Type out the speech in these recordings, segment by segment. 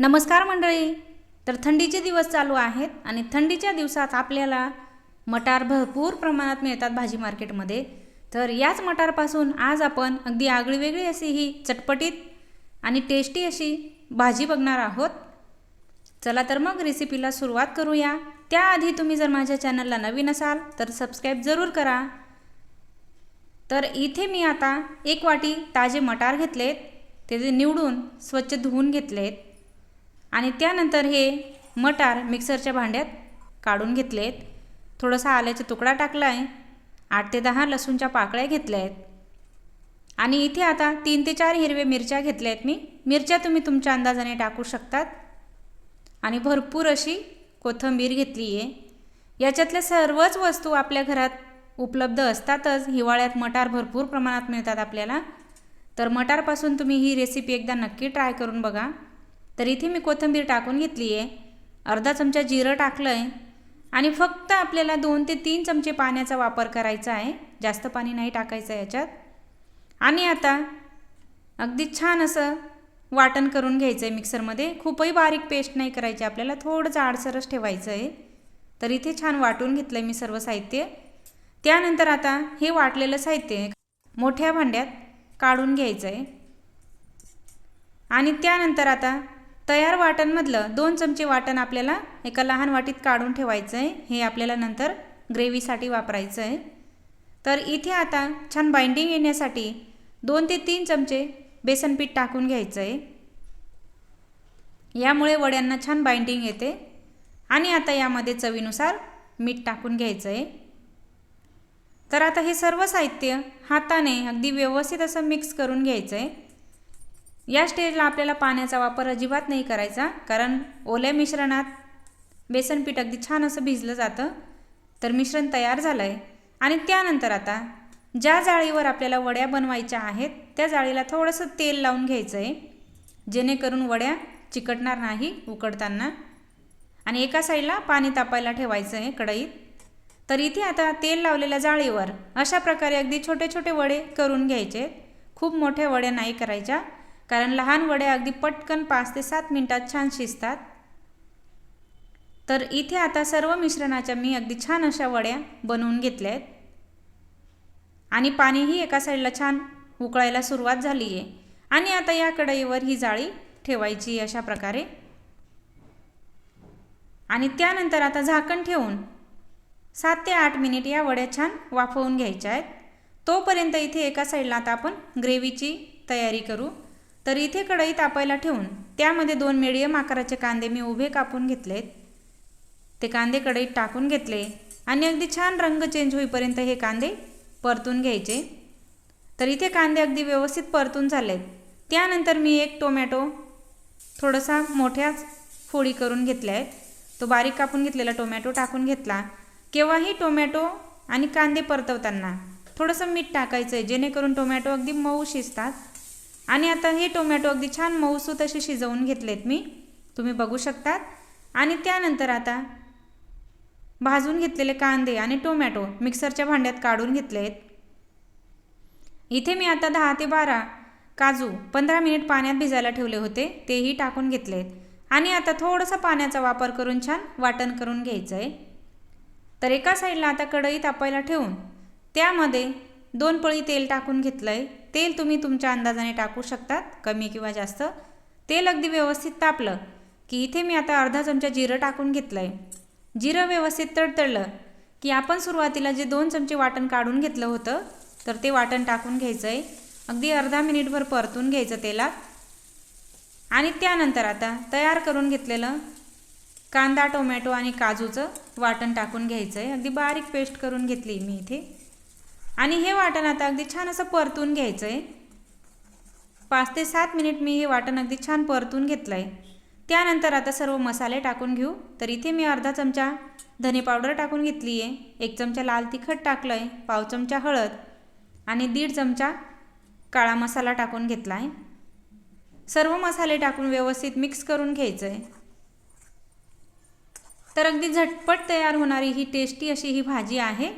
नमस्कार मंडळी. तर थंडीचे दिवस चालू आहेत आणि थंडीच्या दिवसात आपल्याला मटार भरपूर प्रमाणात मिळतात भाजी मार्केटमध्ये. तर याच मटारपासून आज आपण अगदी आगळीवेगळी अशी ही चटपटीत आणि टेस्टी अशी भाजी बघणार आहोत. चला तर मग रेसिपीला सुरुवात करूया. त्याआधी तुम्ही जर माझ्या चॅनलला नवीन असाल तर सबस्क्राईब जरूर करा. तर इथे मी आता एक वाटी ताजे मटार घेतलेत. ते निवडून स्वच्छ धुवून घेतलेत. आणि त्यानंतर हे मटार मिक्सरच्या भांड्यात काढून घेतलेत. थोडासा आल्याचा तुकडा टाकला आहे आठ ते दहा लसूणच्या पाकळ्या घेतल्या आहेत आणि इथे आता तीन ते चार हिरवे मिरच्या घेतल्या आहेत मी. मिरच्या तुम्ही तुमच्या अंदाजाने टाकू शकतात. आणि भरपूर अशी कोथिंबीर घेतली आहे याच्यातल्या सर्वच वस्तू आपल्या घरात उपलब्ध असतातच. हिवाळ्यात मटार भरपूर प्रमाणात मिळतात आपल्याला. तर मटारपासून तुम्ही ही रेसिपी एकदा नक्की ट्राय करून बघा. तर इथे मी कोथिंबीर टाकून घेतली आहे अर्धा चमचा जिरं टाकलं आहे आणि फक्त आपल्याला दोन ते तीन चमचे पाण्याचा वापर करायचा आहे. जास्त पाणी नाही टाकायचं याच्यात. आणि आता अगदी छान असं वाटण करून घ्यायचं आहे मिक्सरमध्ये. खूपही बारीक पेस्ट नाही करायची. आपल्याला थोडं जाडसरच ठेवायचं आहे तर इथे छान वाटून घेतलं आहे मी सर्व साहित्य. त्यानंतर आता हे वाटलेलं साहित्य मोठ्या भांड्यात काढून घ्यायचं आहे आणि त्यानंतर आता तयार वाटणमधलं दोन चमचे वाटण आपल्याला एका लहान वाटीत काढून ठेवायचं आहे हे आपल्याला नंतर ग्रेव्हीसाठी वापरायचं आहे तर इथे आता छान बाइंडिंग येण्यासाठी दोन ते तीन चमचे बेसन पीठ टाकून घ्यायचं आहे यामुळे वड्यांना छान बाइंडिंग येते आणि आता यामध्ये चवीनुसार मीठ टाकून घ्यायचं आहे तर आता हे सर्व साहित्य हाताने अगदी व्यवस्थित असं मिक्स करून घ्यायचं आहे या स्टेजला आपल्याला पाण्याचा वापर अजिबात नाही करायचा कारण ओल्या मिश्रणात बेसन पीठ अगदी छान असं भिजलं जातं. तर मिश्रण तयार झालं आहे आणि त्यानंतर आता ज्या जाळीवर आपल्याला वड्या बनवायच्या आहेत त्या जाळीला थोडंसं तेल लावून घ्यायचं आहे जेणेकरून वड्या चिकटणार नाही उकडताना. आणि एका साईडला पाणी तापायला ठेवायचं आहे कढईत. तर इथे आता तेल लावलेल्या जाळीवर अशा प्रकारे अगदी छोटे छोटे वडे करून घ्यायचे. खूप मोठ्या वड्या नाही करायच्या. कारण लहान वड्या अगदी पटकन पाच ते सात मिनटात छान शिजतात. तर इथे आता सर्व मिश्रणाच्या मी अगदी छान अशा वड्या बनवून घेतल्या आहेत आणि पाणीही एका साईडला छान उकळायला सुरुवात झाली आहे आणि आता या कढईवर ही जाळी ठेवायची अशा प्रकारे. आणि त्यानंतर आता झाकण ठेवून सात ते आठ मिनिट या वड्या छान वाफवून घ्यायच्या आहेत. तोपर्यंत इथे एका साईडला आता आपण ग्रेव्हीची तयारी करू. तर इथे कढई तापायला ठेवून त्यामध्ये दोन मिडियम आकाराचे कांदे मी उभे कापून घेतलेत. ते कांदे कढईत टाकून घेतले आणि अगदी छान रंग चेंज होईपर्यंत हे कांदे परतून घ्यायचे. तर इथे कांदे अगदी व्यवस्थित परतून झालेत. त्यानंतर मी एक टोमॅटो थोडासा मोठ्याच फोडी करून घेतल्या आहेत. तो बारीक कापून घेतलेला टोमॅटो टाकून घेतला. केव्हाही टोमॅटो आणि कांदे परतवताना थोडंसं मीठ टाकायचं आहे जेणेकरून टोमॅटो अगदी मऊ शिजतात. आणि आता हे टोमॅटो अगदी छान मऊसूत असे शिजवून घेतलेत मी. तुम्ही बघू शकतात. आणि त्यानंतर आता भाजून घेतलेले कांदे आणि टोमॅटो मिक्सरच्या भांड्यात काढून घेतले आहेत इथे मी आता दहा ते बारा काजू पंधरा मिनिट पाण्यात भिजायला ठेवले होते तेही टाकून घेतलेत. आणि आता थोडंसं पाण्याचा वापर करून छान वाटण करून घ्यायचं आहे तर एका साईडला आता कढई तापायला ठेवून त्यामध्ये दोन पळी तेल टाकून घेतलं आहे तेल तुम्ही तुमच्या अंदाजाने टाकू शकतात कमी किंवा जास्त. तेल अगदी व्यवस्थित तापलं की इथे मी आता अर्धा चमचा जिरं टाकून घेतलं आहे जिरं व्यवस्थित तडतडलं की आपण सुरुवातीला जे दोन चमचे वाटण काढून घेतलं होतं तर ते वाटण टाकून घ्यायचं आहे अगदी अर्धा मिनिटभर परतून घ्यायचं तेलात. आणि त्यानंतर आता तयार करून घेतलेलं कांदा टोमॅटो आणि काजूचं वाटण टाकून घ्यायचं आहे अगदी बारीक पेस्ट करून घेतली मी इथे. आणि हे वाटण आता अगदी छान असं परतून घ्यायचं आहे पाच ते सात मिनिट मी हे वाटण अगदी छान परतून घेतलं आहे त्यानंतर आता सर्व मसाले टाकून घेऊ. तर इथे मी अर्धा चमचा धने पावडर टाकून घेतली आहे एक चमचा लाल तिखट टाकलं आहे पाव चमचा हळद आणि दीड चमचा काळा मसाला टाकून घेतला आहे सर्व मसाले टाकून व्यवस्थित मिक्स करून घ्यायचं आहे तर अगदी झटपट तयार होणारी ही टेस्टी अशी ही भाजी आहे.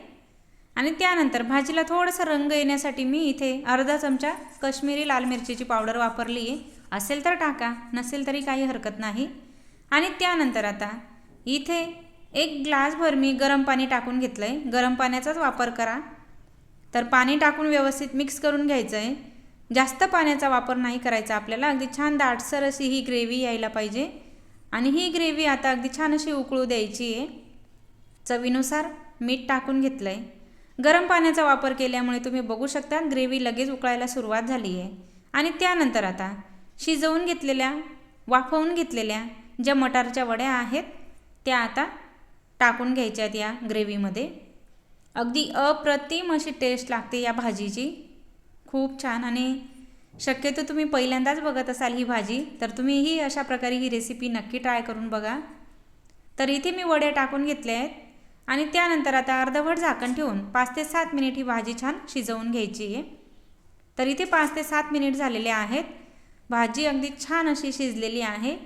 आणि त्यानंतर भाजीला थोडंसं रंग येण्यासाठी मी इथे अर्धा चमचा कश्मीरी लाल मिरचीची पावडर वापरली आहे. असेल तर टाका नसेल तरी काही हरकत नाही. आणि त्यानंतर आता इथे एक ग्लासभर मी गरम पाणी टाकून घेतलं आहे गरम पाण्याचाच वापर करा. तर पाणी टाकून व्यवस्थित मिक्स करून घ्यायचं आहे जास्त पाण्याचा वापर नाही करायचा आपल्याला. अगदी छान दाटसर अशी ही ग्रेव्ही यायला पाहिजे. आणि ही ग्रेव्ही आता अगदी छान अशी उकळू द्यायची आहे. चवीनुसार मीठ टाकून घेतलं आहे गरम पाण्याचा वापर केल्यामुळे तुम्ही बघू शकता ग्रेव्ही लगेच उकळायला सुरुवात झाली आहे आणि त्यानंतर आता शिजवून घेतलेल्या वाफवून घेतलेल्या ज्या मटारच्या वड्या आहेत त्या आता टाकून घ्यायच्या आहेत या ग्रेव्हीमध्ये. अगदी अप्रतिम अशी टेस्ट लागते या भाजीची. खूप छान आणि शक्यतो तुम्ही पहिल्यांदाच बघत असाल ही भाजी तर तुम्हीही अशा प्रकारे ही रेसिपी नक्की ट्राय करून बघा. तर इथे मी वड्या टाकून घेतल्या आहेत. आणि त्यानंतर आता अर्धवट झाकण ठेवून पाच ते सात मिनिट ही भाजी छान शिजवून घ्यायची आहे. तर इथे पाच ते सात मिनिट झालेले आहेत. भाजी अगदी छान अशी शिजलेली आहे.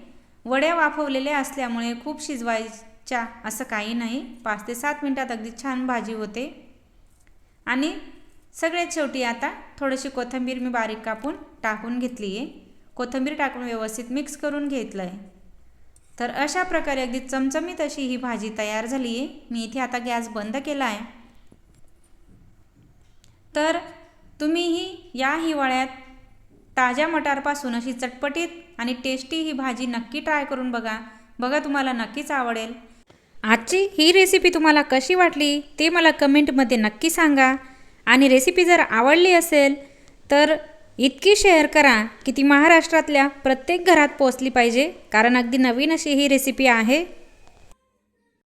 वड्या वाफवलेल्या असल्यामुळे खूप शिजवायच्या असं काही नाही. पाच ते सात मिनिटात अगदी छान भाजी होते. आणि सगळ्यात शेवटी आता थोडीशी कोथिंबीर मी बारीक कापून टाकून घेतली आहे. कोथिंबीर टाकून व्यवस्थित मिक्स करून घेतलं आहे तर अशा प्रकारे अगदी चमचमीत अशी ही भाजी तयार झाली आहे. मी इथे आता गॅस बंद केला आहे. तर तुम्हीही या हिवाळ्यात ताज्या मटारपासून अशी चटपटीत आणि टेस्टी ही भाजी नक्की ट्राय करून बघा. बघा तुम्हाला नक्कीच आवडेल. आजची ही रेसिपी तुम्हाला कशी वाटली ते मला कमेंटमध्ये नक्की सांगा. आणि रेसिपी जर आवडली असेल तर इतकी शेअर करा की ती महाराष्ट्रातल्या प्रत्येक घरात पोचली पाहिजे कारण अगदी नवीन अशी ही रेसिपी आहे.